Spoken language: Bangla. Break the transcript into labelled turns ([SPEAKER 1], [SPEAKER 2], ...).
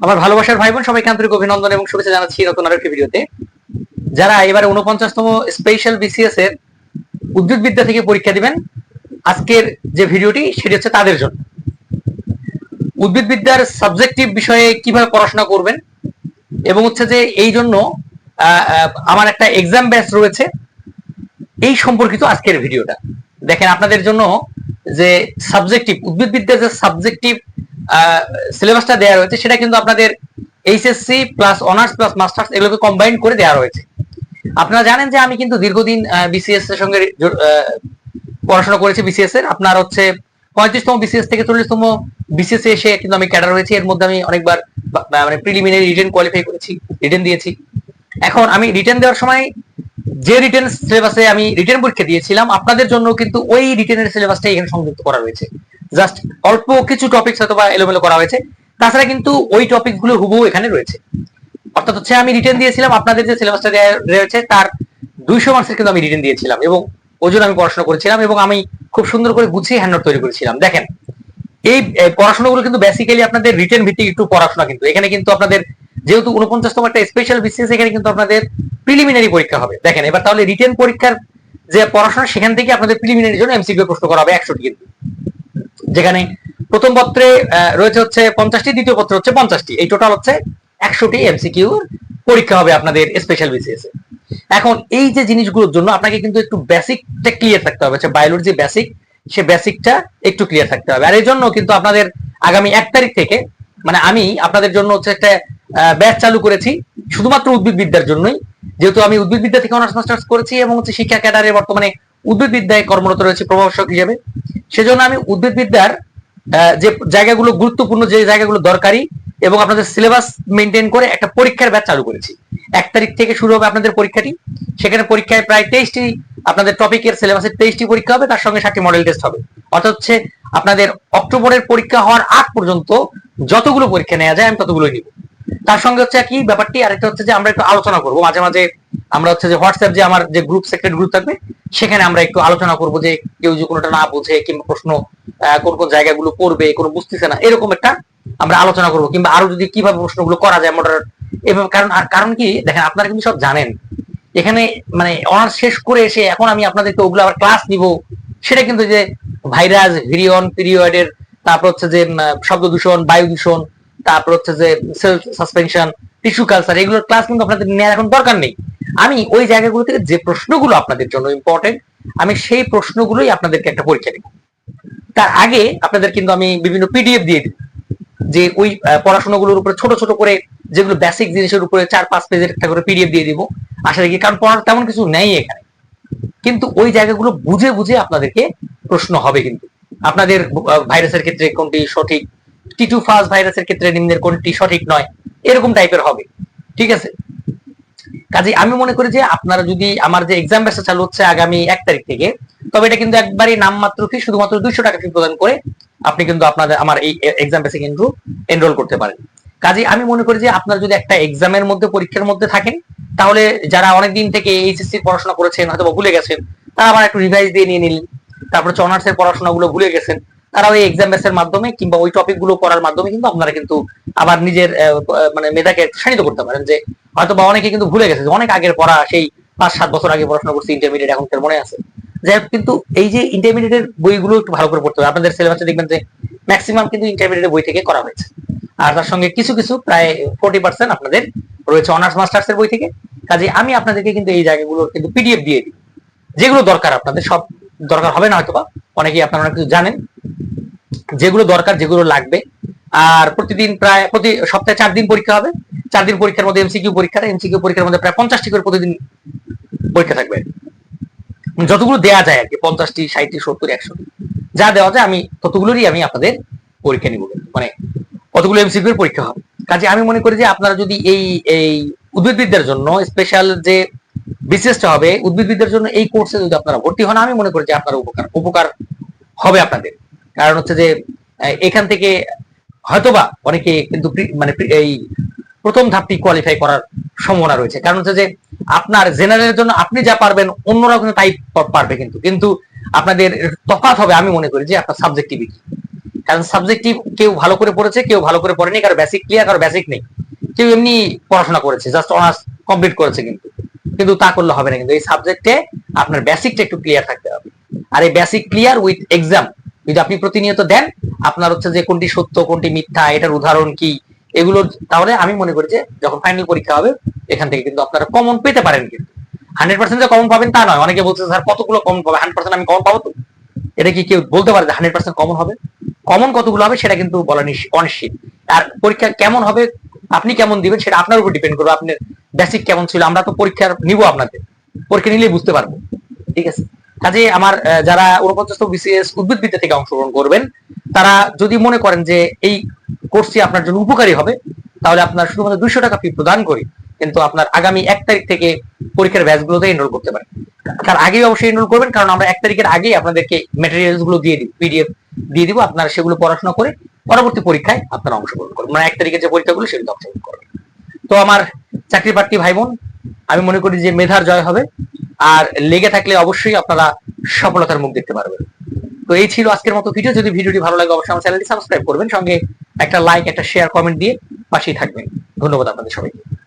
[SPEAKER 1] আমার ভালোবাসার ভাই বোন সবাইকে আন্তরিক অভিনন্দন এবং শুভেচ্ছা জানাচ্ছি নতুন আরেকটি ভিডিওতে। যারা এবারে উনপঞ্চাশতম স্পেশাল বিসিএস এর উদ্ভিদ বিদ্যা থেকে পরীক্ষা দিবেন, আজকের যে ভিডিওটি, সেটি হচ্ছে তাদের জন্য। উদ্ভিদ বিদ্যার সাবজেক্টিভ বিষয়ে কীভাবে পড়াশোনা করবেন, এবং হচ্ছে যে এই জন্য আমার একটা এক্সাম ব্যাচ রয়েছে, এই সম্পর্কিত আজকের ভিডিওটা। দেখেন, আপনাদের জন্য যে সাবজেক্টিভ উদ্ভিদ বিদ্যার যে সাবজেক্টিভ সিলেবাসটা দেওয়া রয়েছে। সেটা কিন্তু আপনাদের HSC plus honours plus masters এগুলোকে কম্বাইন করে দেওয়া রয়েছে। আপনারা জানেন যে আমি কিন্তু দীর্ঘদিন বিসিএস এর সঙ্গে পড়াশোনা করেছি বিসিএস এর। আপনার হচ্ছে পঁয়ত্রিশতম বিসিএস থেকে চল্লিশতম বিসিএস এসে কিন্তু আমি ক্যাডার হয়েছি। এর মধ্যে আমি অনেকবার মানে প্রিলিমিনারি রিটেন কোয়ালিফাই করেছি রিটেন দিয়েছি। এখন আমি রিটেন দেওয়ার সময় যে রিটেন সিলেবাসে আমি রিটেন পরীক্ষা দিয়েছিলাম, আপনাদের জন্য কিন্তু ওই রিটেনের সিলেবাসটা এখানে সংযুক্ত করা হয়েছে জাস্ট অল্প কিছু টপিকস হয়তো বা এলোমেলো করা হয়েছে। তাছাড়া কিন্তু ওই টপিকগুলো হুবহু এখানে রয়েছে। অর্থাৎ হচ্ছে আমি রিটেন দিয়েছিলাম, আপনাদের যে সিলেবাসটা দেয়া রয়েছে তার দুইশো মার্কসের কিন্তু আমি রিটেন দিয়েছিলাম এবং ওই জন্য আমি পড়াশোনা করেছিলাম এবং আমি খুব সুন্দর করে গুছিয়ে হ্যান্ড তৈরি করেছিলাম। দেখেন, এই পড়াশোনাগুলো কিন্তু বেসিক্যালি আপনাদের রিটেন ভিত্তিক একটু পড়াশোনা কিন্তু। এখানে কিন্তু আপনাদের যেহেতু উনপঞ্চাশতম একটা স্পেশাল বিসিএস এখানে কিন্তু আপনাদের প্রিলিমিনারি পরীক্ষা হবে। দেখেন, এবার তাহলে রিটেন পরীক্ষার যে পড়াশোনা, সেখান থেকে আপনাদের প্রিলিমিনারির জন্য এমসিকিউ প্রশ্ন করা হবে একশোটি কিন্তু। যেখানে প্রথম পত্রে রয়েছে হচ্ছে পঞ্চাশটি, দ্বিতীয় পত্রে হচ্ছে পঞ্চাশটি। এই টোটাল হচ্ছে একশোটি এমসিকিউ পরীক্ষা হবে আপনাদের স্পেশাল বিসিএস এ। এখন এই যে জিনিসগুলোর জন্য আপনাকে কিন্তু একটু বেসিকটা ক্লিয়ার থাকতে হবে আচ্ছা বায়োলজি বেসিক সে বেসিকটা একটু ক্লিয়ার থাকতে হবে। আর এই জন্য কিন্তু আপনাদের আগামী এক তারিখ থেকে মানে আমি আপনাদের জন্য হচ্ছে একটা ব্যাচ চালু করেছি, শুধুমাত্র উদ্ভিদ বিদ্যার জন্যই। যেহেতু আমি উদ্ভিদ বিদ্যা থেকে অনার্স মাস্টার্স করেছি এবং হচ্ছে শিক্ষা ক্যাডারে বর্তমানে উদ্ভিদ বিদ্যায় কর্মরত রয়েছে প্রভাষক হিসেবে। সেজন্য আমি উদ্ভিদ বিদ্যার আহ, যে জায়গাগুলো গুরুত্বপূর্ণ যে জায়গাগুলো দরকারি এবং আপনাদের সিলেবাস মেনটেন করে একটা পরীক্ষার ব্যাচ চালু করেছি। এক তারিখ থেকে শুরু হবে আপনাদের পরীক্ষাটি। সেখানে পরীক্ষায় প্রায় তেইশটি আপনাদের টপিকের সিলেবাসের তেইশটি পরীক্ষা হবে তার সঙ্গে সাতটি মডেল টেস্ট হবে। অর্থাৎ হচ্ছে আপনাদের অক্টোবরের পরীক্ষা হওয়ার আগ পর্যন্ত যতগুলো পরীক্ষা নেওয়া যায় আমি ততগুলো নিব। তার সঙ্গে হচ্ছে কি ব্যাপারটি আরেকটা হচ্ছে যে আমরা একটু আলোচনা করব। মাঝে মাঝে আমরা হচ্ছে যে হোয়াটসঅ্যাপ যে আমার যে গ্রুপ সেক্রেট গ্রুপ থাকবে, সেখানে আমরা একটু আলোচনা করব যে কেউ যে কোনোটা না বোঝে কিংবা প্রশ্ন কোন কোন জায়গাগুলো পড়বে কোনো বুঝতেছে না, এরকম একটা আমরা আলোচনা করব। কিংবা আরও যদি কীভাবে প্রশ্নগুলো করা যায় মডারেট এভাবে কারণ, আর কারণ কি, দেখেন আপনারা কিন্তু সব জানেন। এখানে মানে অনার্স শেষ করে এসে এখন আমি আপনাদেরকে ওগুলো আবার ক্লাস নিব, সেটা কিন্তু যে ভাইরাস ভিরিয়ন পিরিয়ডের তারপর হচ্ছে যে শব্দ দূষণ, বায়ু দূষণ, তারপর হচ্ছে যে সেলফ সাসপেনশন টিস্যু কালচার এগুলোর ক্লাস কিন্তু আপনাদের নেওয়ার এখন দরকার নেই। আমি ওই জায়গাগুলো থেকে যে প্রশ্নগুলো আপনাদের জন্য ইম্পর্টেন্ট আমি সেই প্রশ্নগুলোই আপনাদেরকে একটা পরীক্ষা দিব। তার আগে আপনাদের কিন্তু আমি বিভিন্ন পিডিএফ দিয়ে দিব। যে ওই পড়াশোনাগুলোর উপরে ছোট ছোট করে যেগুলো বেসিক জিনিসের উপরে চার পাঁচ পেজের একটা করে পিডিএফ দিয়ে দিব। আশা রাখি কারণ পড়ার তেমন কিছু নেই এখানে। কিন্তু ওই জায়গাগুলো বুঝে বুঝে আপনাদেরকে প্রশ্ন হবে কিন্তু। আপনাদের ভাইরাসের ক্ষেত্রে কোনটি সঠিক? টি টু ফার্স্ট ভাইরাসের ক্ষেত্রে নিম্নের কোনটি সঠিক নয়? এরকম টাইপের হবে। ঠিক আছে? কাজে আমি মনে করি যে আপনারা যদি আমার যে এক্সাম ব্যাচটা চালু হচ্ছে আগামী এক তারিখ থেকে, তবে এটা কিন্তু একবারই নামমাত্র ফি শুধুমাত্র দুইশো টাকা ফি প্রদান করে আপনি কিন্তু আপনাদের, আমার এই এক্সাম বেসে কিন্তু এনরোল করতে পারেন। কাজে আমি মনে করি যে আপনারা যদি একটা এক্সামের মধ্যে, পরীক্ষার মধ্যে থাকেন, তাহলে যারা অনেকদিন থেকে এইচএসসি পড়াশোনা করেছেন হয়তো ভুলে গেছেন, তারা আবার একটু রিভাইজ দিয়ে নিয়ে নিলেন। তারপর হচ্ছে অনার্সের পড়াশোনাগুলো ভুলে গেছেন তারা ওই এক্সাম বেসের মাধ্যমে কিংবা ওই টপিকগুলো পড়ার মাধ্যমে কিন্তু আপনারা কিন্তু আবার নিজের মানে মেধাকে শানিত করতে পারেন যে হয়তো বা অনেকে কিন্তু ভুলে গেছে অনেক আগের পড়া সেই পাঁচ, সাত বছর আগে পড়াশোনা করছে ইন্টারমিডিয়েট এখন মনে আছে। যাই কিন্তু এই যে ইন্টারমিডিয়েটের বইগুলো একটু ভালো করে পড়তে হবে। আপনাদের সিলেবাসে দেখবেন যে ম্যাক্সিমাম কিন্তু ইন্টারমিডিয়েটের বই থেকে করা হয়েছে। আর তার সঙ্গে কিছু কিছু প্রায় ফোর্টি পার্সেন্ট আপনাদের রয়েছে অনার্স মাস্টার্স এর বই থেকে। কাজে আমি আপনাদেরকে কিন্তু এই জায়গাগুলো কিন্তু পিডিএফ দিয়ে দিই। যেগুলো দরকার আপনাদের, সব দরকার হবে না হয়তো বা অনেকেই আপনারা কিছু জানেন। যেগুলো দরকার, যেগুলো লাগবে। আর প্রতিদিন প্রায়, প্রতি সপ্তাহে চার দিন পরীক্ষা হবে। চার দিন পরীক্ষার মধ্যে এমসিকিউ পরীক্ষা এমসিকিউ পরীক্ষার মধ্যে প্রায় পঞ্চাশটি করে প্রতিদিন পরীক্ষা থাকবে। যতগুলো দেয়া যায় আর কি, পঞ্চাশটি, ষাটটি, সত্তর, একশো। যা দেওয়া যায়, আমি ততগুলোরই আমি আপনাদের পরীক্ষা নিব। মানে কতগুলো এমসিকিউ পরীক্ষা হবে। কাজে আমি মনে করি যে আপনারা যদি এই এই উদ্ভিদবিদ্যার জন্য স্পেশাল যে বিসিএসটা হবে, উদ্ভিদবিদ্যার জন্য এই কোর্সে যদি আপনারা ভর্তি হন, আমি মনে করি যে আপনার উপকার উপকার হবে আপনাদের। কারণ হচ্ছে যে এখান থেকে হয়তোবা অনেকে কিন্তু মানে এই প্রথম ধাপটি কোয়ালিফাই করার সম্ভাবনা রয়েছে। কারণ হচ্ছে যে, আপনার জেনারেলের জন্য আপনি যা পারবেন অন্যরা কিন্তু তাই পারবে কিন্তু। কিন্তু আপনাদের তফাৎ হবে আমি মনে করি যে, আপনার সাবজেক্টিভিটি কারণ সাবজেক্টিভ কেউ ভালো করে পড়েছে, কেউ ভালো করে পড়েনি, কারও বেসিক ক্লিয়ার কারও বেসিক নেই। কেউ এমনি পড়াশোনা করেছে জাস্ট অনার্স কমপ্লিট করেছে কিন্তু। কিন্তু তা করলে হবে না কিন্তু। এই সাবজেক্টে আপনার বেসিকটা একটু ক্লিয়ার থাকতে হবে। আর এই বেসিক ক্লিয়ার উইথ এক্সাম যদি আপনি প্রতিনিয়ত দেন, আপনার হচ্ছে যে কোনটি সত্য, কোনটি মিথ্যা, এটার উদাহরণ কি এগুলো তাহলে আমি মনে করি যে যখন ফাইনাল পরীক্ষা হবে, এখান থেকে কিন্তু আপনারা কমন পেতে পারেন কিন্তু। হান্ড্রেড পার্সেন্ট যে কমন পাবেন তা নয়। অনেকে বলছে, স্যার, কতগুলো কমন পাবে? হান্ড্রেড পার্সেন্ট আমি কমন পাবো তো। এটা কি কেউ বলতে পারে যে হান্ড্রেড পার্সেন্ট কমন হবে? কমন কতগুলো হবে সেটা কিন্তু বলা নিশ- অনিশ্চিত। আর পরীক্ষা কেমন হবে, আপনি কেমন দিবেন সেটা আপনার উপর ডিপেন্ড করবে। আপনার বেসিক কেমন ছিল, আমরা তো পরীক্ষা নিব আপনাদের। পরীক্ষা নিলেই বুঝতে পারব। ঠিক আছে? কাজে আমার যারা উনপঞ্চাশ বিসিএস উদ্ভিদ বিদ্যা থেকে অংশগ্রহণ করবেন, তারা যদি মনে করেন যে এই কোর্সটি আপনার জন্য উপকারী হবে, তাহলে আপনার শুধুমাত্র দুইশো টাকা ফি প্রদান করি কিন্তু আপনার আগামী এক তারিখ থেকে পরীক্ষার ব্যাচগুলোতে এনরোল করতে পারেন। তার আগেই অবশ্যই এনরোল করবেন, কারণ আমরা এক তারিখের আগেই আপনাদেরকে মেটেরিয়ালসগুলো দিয়ে দিই পিডিএফ দিয়ে দিব, আপনারা সেগুলো পড়াশোনা করে পরবর্তী পরীক্ষায় আপনারা অংশগ্রহণ করবেন। মানে এক তারিখের যে পরীক্ষাগুলো সেগুলো অংশগ্রহণ করবেন। তো আমার চাকরি প্রার্থী ভাই বোন আমি মনে করি যে মেধার জয় হবে। আর লেগে থাকলে অবশ্যই আপনারা সফলতার মুখ দেখতে পারবেন। তো এই ছিল আজকের মতো ভিডিও যদি ভিডিওটি ভালো লাগে, অবশ্যই আমার চ্যানেলটি সাবস্ক্রাইব করবেন। সঙ্গে একটা লাইক একটা শেয়ার কমেন্ট দিয়ে পাশেই থাকবেন। ধন্যবাদ আপনাদের সবাইকে।